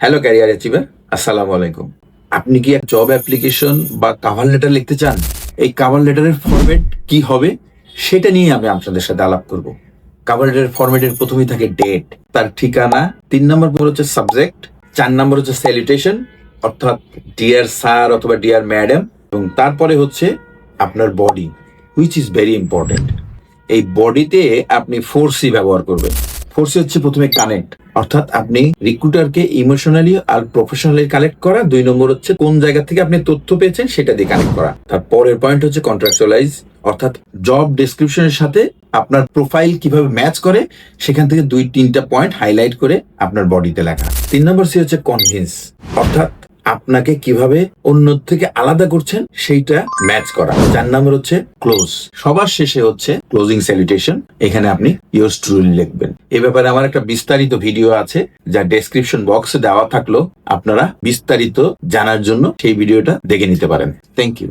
Hello career achiever আসসালামু আলাইকুম আপনি কি জব অ্যাপ্লিকেশন বা কাভার লেটার লিখতে চান? এই কাভার লেটারের ফরম্যাট কি হবে? সেটা নিয়ে আমি আপনাদের সাথে আলাপ করব। কাভার লেটারের ফরম্যাটের প্রথমেই থাকে ডেট তার ঠিকানা, তিন নম্বর পর হচ্ছে সাবজেক্ট চার নম্বর হচ্ছে স্যালিটেশন অর্থাৎ ডিয়ার স্যার অথবা ডিয়ার ম্যাডাম এবং তারপরে হচ্ছে আপনার body which is very important এই বডিতে আপনি ফোর সি ব্যবহার করবেন। ফোর সি হচ্ছে প্রথমে কানেক্ট অর্থাৎ আপনি রিক্রুটারকে ইমোশনালি আর প্রফেশনালি কালেক্ট করা। দুই নম্বর হচ্ছে কোন জায়গা থেকে আপনি তথ্য পেয়েছেন সেটা দিয়ে কানেক্ট করা। তার পরের পয়েন্ট হচ্ছে কন্ট্রাকচুয়ালাইজ অর্থাৎ জব ডেসক্রিপশনের সাথে আপনার প্রোফাইল কীভাবে ম্যাচ করে, সেখান থেকে দুই তিনটা পয়েন্ট হাইলাইট করে আপনার বডিতে লেখা। তিন নম্বর সি হচ্ছে কনভিন্স অর্থাৎ আপনাকে কীভাবে অন্য থেকে আলাদা করছেন, সেইটা ম্যাচ করা। চার নম্বর হচ্ছে ক্লোজ সবার শেষে হচ্ছে ক্লোজিং স্যালিটেশন এখানে আপনি ইয়োর ট্রুলি লিখবেন। এ ব্যাপারে আমার একটা বিস্তারিত ভিডিও আছে, যা ডেসক্রিপশন বক্সে দেওয়া থাকল। আপনারা বিস্তারিত জানার জন্য সেই ভিডিওটা দেখে নিতে পারেন। Thank you